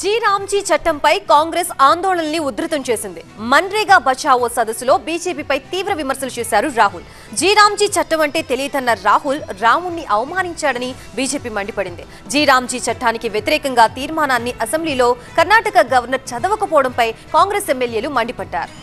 G Ramji చట్టంపై కాంగ్రెస్ ఆందోళనల్ని ఉధృతం చేసింది. మన్రేగా బచావో సదస్సులో బీజేపీపై తీవ్ర విమర్శలు చేశారు రాహుల్. జీ రామ్జీ చట్టం అంటే తెలియదన్న రాహుల్ రాముణ్ణి అవమానించాడని బీజేపీ మండిపడింది. జీ రామ్జీ చట్టానికి వ్యతిరేకంగా తీర్మానాన్ని అసెంబ్లీలో కర్ణాటక గవర్నర్ చదవకపోవడంపై కాంగ్రెస్ ఎమ్మెల్యేలు మండిపడ్డారు.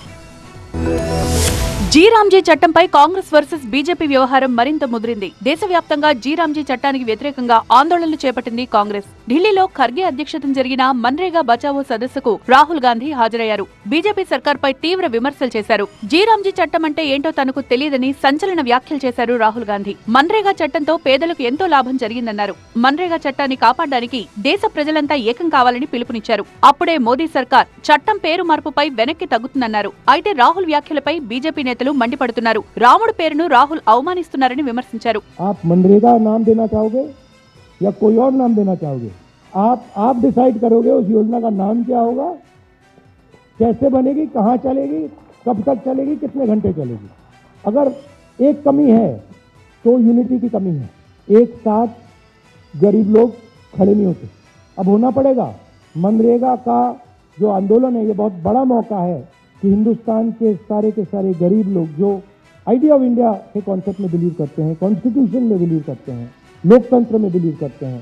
జీరామ్జీ చట్టంపై కాంగ్రెస్ వర్సెస్ బీజేపీ వ్యవహారం మరింత ముదిరింది. దేశవ్యాప్తంగా జీరామ్జీ చట్టానికి వ్యతిరేకంగా ఆందోళనలు చేపట్టింది కాంగ్రెస్. ఢిల్లీలో ఖర్గే అధ్యక్షతన జరిగిన మన్రేగా బచావో సదస్సుకు రాహుల్ గాంధీ హాజరయ్యారు. బీజేపీ సర్కార్పై తీవ్ర విమర్శలు చేశారు. జీరాంజీ చట్టం అంటే ఏంటో తనకు తెలియదని సంచలన వ్యాఖ్యలు చేశారు రాహుల్ గాంధీ. మన్రేగా చట్టంతో పేదలకు ఎంతో లాభం జరిగిందన్నారు. మన్రేగా చట్టాన్ని కాపాడడానికి దేశ ప్రజలంతా ఏకం కావాలని పిలుపునిచ్చారు. అప్పుడే మోదీ సర్కార్ చట్టం పేరు మార్పుపై వెనక్కి తగ్గుతుందన్నారు. అయితే రాహుల్ వ్యాఖ్యలపై బీజేపీ నేతలు మండిపడుతున్నారు. రాముడు పేరును రాహుల్ అవమానిస్తున్నారని విమర్శించారు. या कोई और नाम देना चाहोगे? आप आप डिसाइड करोगे उस योजना का नाम क्या होगा? कैसे बनेगी? कहाँ चलेगी? कब तक चलेगी? कितने घंटे चलेगी? अगर एक कमी है तो यूनिटी की कमी है। एक साथ गरीब लोग खड़े नहीं होते। अब होना पड़ेगा। मनरेगा का जो आंदोलन है, ये बहुत बड़ा मौका है कि हिंदुस्तान के सारे के सारे गरीब लोग जो आइडिया ऑफ़ इंडिया के कॉन्सेप्ट में बिलीव करते हैं कॉन्स्टिट्यूशन में बिलीव करते हैं लोकतंत्र में बिलीव करते हैं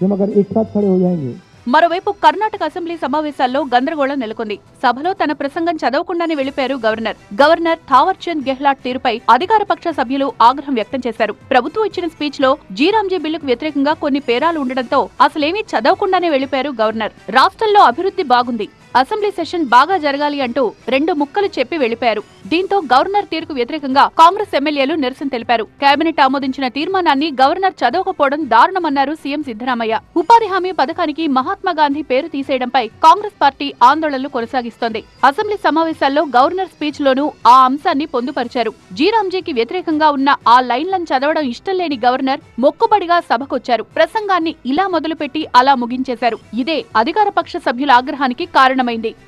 कि हम अगर एक साथ खड़े हो जाएंगे మరోవైపు కర్ణాటక అసెంబ్లీ సమావేశాల్లో గందరగోళం నెలకొంది సభలో తన ప్రసంగం చదవకుండానే వెళ్లిపారు గవర్నర్ గవర్నర్ థావర్ చంద్ గెహ్లాట్ తీరుపై అధికార పక్ష సభ్యులు ఆగ్రహం వ్యక్తం చేశారు ప్రభుత్వం ఇచ్చిన స్పీచ్ లో జీరాంజీ బిల్లుకు వ్యతిరేకంగా కొన్ని పేరాలు ఉండడంతో అసలేమీ చదవకుండానే వెళ్లిపారు గవర్నర్ రాష్ట్రంలో అభివృద్ధి బాగుంది అసెంబ్లీ సెషన్ బాగా జరగాలి అంటూ రెండు ముక్కలు చెప్పి వెళ్ళిపారు దీంతో గవర్నర్ తీరుకు వ్యతిరేకంగా కాంగ్రెస్ ఎమ్మెల్యేలు నిరసన తెలిపారు. కేబినెట్ ఆమోదించిన తీర్మానాన్ని గవర్నర్ చదవకపోవడం దారుణమన్నారు సీఎం సిద్దరామయ్య ఉపాధి హామీ పథకానికి మహాత్మా గాంధీ పేరు తీసేయడంపై కాంగ్రెస్ పార్టీ ఆందోళనలు కొనసాగిస్తోంది. అసెంబ్లీ సమావేశాల్లో గవర్నర్ స్పీచ్ లోనూ ఆ అంశాన్ని పొందుపరిచారు. జీరాంజీకి వ్యతిరేకంగా ఉన్న ఆ లైన్లను చదవడం ఇష్టం లేని గవర్నర్ మొక్కుబడిగా సభకొచ్చారు. ప్రసంగాన్ని ఇలా మొదలుపెట్టి అలా ముగించేశారు. ఇదే అధికార పక్ష సభ్యుల ఆగ్రహానికి కారణం Nam Định.